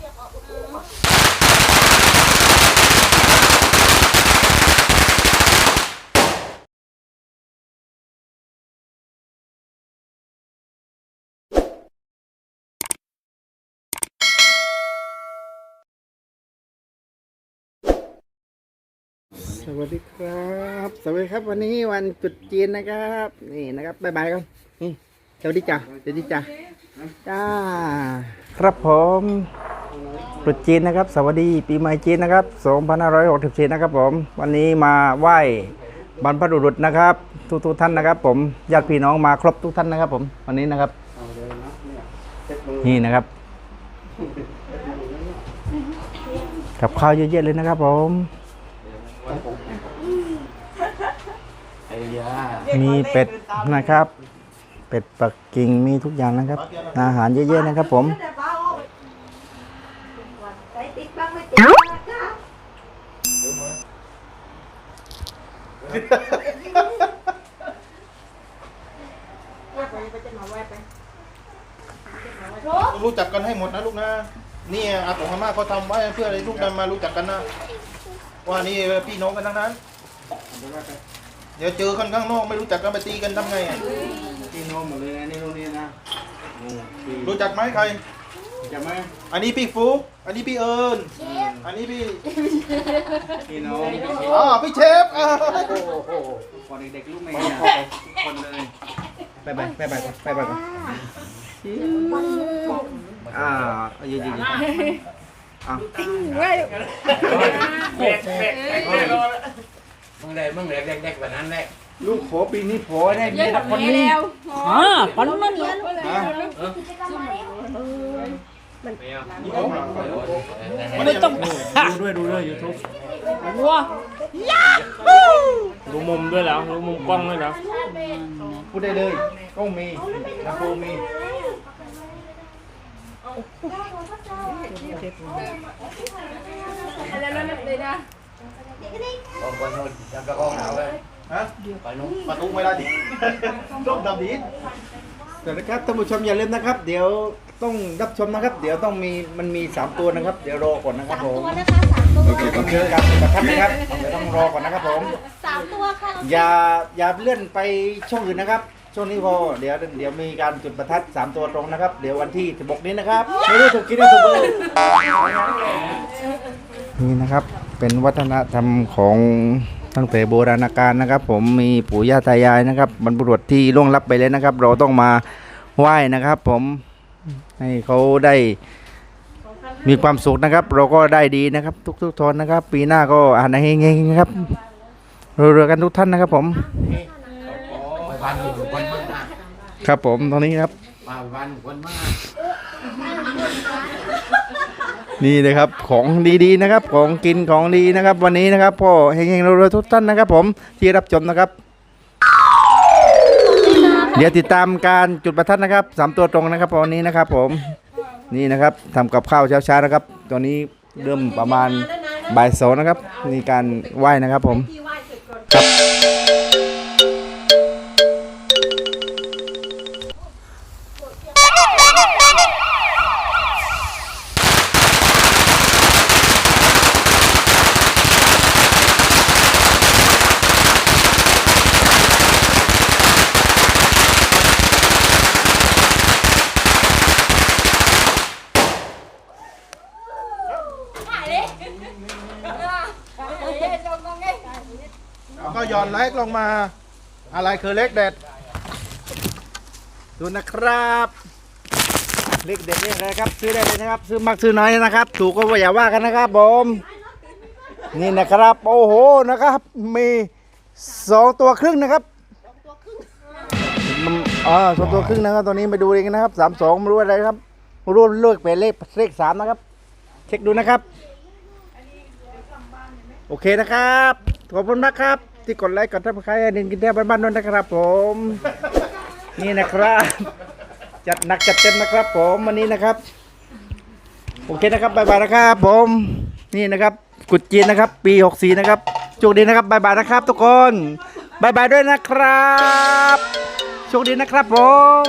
สวัสดีครับ สวัสดีครับวันนี้วันจุดจีนนะครับ นี่นะครับบายบายก่อนนี่สวัสดีจ้าสวัสดีจ้าจ้า ครับผม ตรุษจีนนะครับ สวัสดีปีใหม่จีนนะครับ2564นะครับผม วันนี้มาไหว้บรรพบุรุษนะครับ ทุกทุกท่านนะครับ ผมญาติพี่น้องมาครบทุกท่านนะครับ ผมวันนี้นะครับ นี่นะครับกับข้าวเยอะๆเลยนะครับ ผมมีเป็ดนะครับ เป็ดปักกิ่งมีทุกอย่างนะครับ อาหารเยอะๆนะครับ ผม รู้จักกันให้หมดนะลูกนะนี่อาตงอาม่าเขาทำไว้เพื่อให้ลูกนั้นมารู้จักกันนะว่านี่พี่น้องกันทั้งนั้น เดี๋ยวเจอกันข้างนอกไม่รู้จักกันไปตีกันทำไงอะพี่น้องหมดเลยนะนี่โรงเรียนนะรู้จักไหมใคร จะไหมอันนี้พี่ฟุกอันนี้พี่เอิญอันนี้พี่พี่น้องอ๋อพี่เชฟอ่าก่อนเด็กๆลูกแม่คนเลยไปไปไปไปไปไปก่อนอ่าเยอะๆอะมึงเลยมึงเลยเด็กๆแบบนั้นแหละลูกขอปีนี้พอได้มีแต่คนนี้ À, con nó nhớ ไม่ต้องดูด้วยดูด้วยยูทูบ Wow ดูมุมด้วยแล้วดูมุมกล้องด้วยแล้วพูดได้เลยก็มีนะโฟมี còn còn thôi cho các con nào đây ฮะ phải nung ประตูไม่ได้ดิต้องดำดิ สวัสดีครับท่านผู้ชมอย่าลืมนะครับ เดี๋ยวต้องรับชมนะครับ เดี๋ยวต้องมีมันมีสามตัวนะครับ เดี๋ยวรอก่อนนะครับผมตัวนะคะสามตัวต้องเจอกันประทับนะครับเดี๋ยวต้องรอก่อนนะครับผม สามตัวค่ะอย่าอย่าเลื่อนไปช่องอื่นนะครับช่วงนี้พอเดี๋ยวเดี๋ยวมีการจุดประทัดสามตัวตรงนะครับ เดี๋ยววันที่16นี้นะครับไม่รู้ถูกกินหรือถูกเบอร์นี่นะครับเป็นวัฒนธรรมของ ตั้งแต่โบราณกาลนะครับ ผมมีปู่ย่าตายายนะครับบรรพบุรุษที่ล่วงลับไปแล้วนะครับ เราต้องมาไหว้นะครับ ผมให้เขาได้มีความสุขนะครับ เราก็ได้ดีนะครับ ทุกๆทนนะครับ ปีหน้าก็อ่านให้เงๆนะครับเรือๆกันทุกท่านนะครับ ผมครับผมตรงนี้ครับ นี่นะครับของดีๆนะครับของกินของดีนะครับ วันนี้นะครับพ่อเฮงๆรวยๆทุกท่านนะครับ ผมที่รับชมนะครับ เดี๋ยวติดตามการจุดประทัดนะครับสามตัวตรงนะครับวันนี้นะครับ ผมนี่นะครับทำกับข้าวเช้าๆนะครับตอนนี้เริ่มประมาณบ่ายสองนะครับมีการไหว้นะครับผมครับ แล้วก็หย่อนเล็กลงมา อะไรคือเล็กเด็ด ดูนะครับ เลขเด็ดเลขอะครับ ซื้อได้เลยนะครับ ซื้อมากซื้อน้อยนะครับ ถูกก็อย่าว่ากันนะครับผมนี่นะครับ โอ้โหนะครับ มีสองตัวครึ่งนะครับมันอ๋อสองตัวครึ่งนะครับตัวนี้ไปดูเองนะครับสามสองไม่รู้อะไรครับไม่รู้เลือกเป็นเลขเลขสามนะครับ เช็คดูนะครับ โอเคนะครับ ขอบคุณมากครับ ที่กดไลค์กดทับสไครต์ให้ดินกินแท้บ้านๆด้วยนะครับ ผม นี่นะครับ จัดหนักจัดเต็มนะครับ ผมวันนี้นะครับ โอเคนะครับบายบายนะครับผม นี่นะครับ กุดจีนนะครับ ปี64นะครับโชคดีนะครับบายบายนะครับ ทุกคนบายบายด้วยนะครับโชคดีนะครับผม